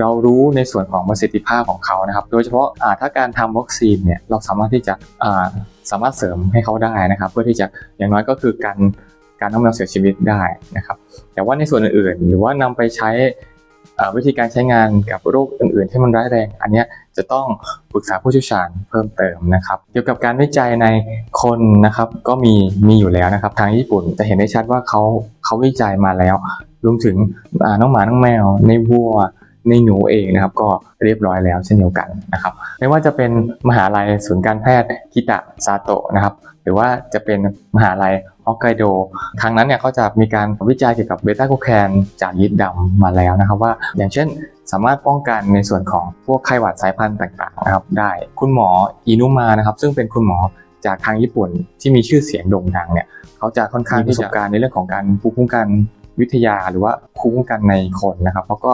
เรารู้ในส่วนของประสิทธิภาพของเขานะครับ โดยเฉพาะถ้าการทำวัคซีนเนี่ยเราสามารถที่จะสามารถเสริมให้เขาได้นะครับ เพื่อที่จะอย่างน้อยก็คือการการทำให้เราเสียชีวิตได้นะครับ แต่ว่าในส่วนอื่นๆ หรือว่านำไปใช้วิธีการใช้งานกับโรคอื่นๆ ที่มันร้ายแรง อันนี้จะต้องปรึกษาผู้เชี่ยวชาญเพิ่มเติมนะครับ เกี่ยวกับการวิจัยในคนนะครับก็มีมีอยู่แล้วนะครับ ทางญี่ปุ่นจะเห็นได้ชัดว่าเขาเขาวิจัยมาแล้ว รวมถึงน้องหมาน้องแมว ในวัว ในหนูเองนะครับก็เรียบร้อยแล้วเช่นเดียวกันนะครับไม่ว่าจะเป็นมหาลัยศูนย์การแพทย์คิตะซาโตะนะครับหรือว่าจะเป็นมหาลัยฮอกไกโดทางนั้นเนี่ยเขาจะมีการวิจัยเกี่ยวกับเบต้าโกแคนจากยีสต์ดำมาแล้วนะครับว่าอย่างเช่นสามารถป้องกันในส่วนของพวกไข้หวัดสายพันธุ์ต่างๆนะครับได้คุณหมออินุมานะครับซึ่งเป็นคุณหมอจากทางญี่ปุ่นที่มีชื่อเสียงโด่งดังเนี่ยเขาจะค่อนข้างมีประสบการณ์ในเรื่องของการภูมิคุ้มกันวิทยาหรือว่าภูมิคุ้มกันในคนนะครับเขาก็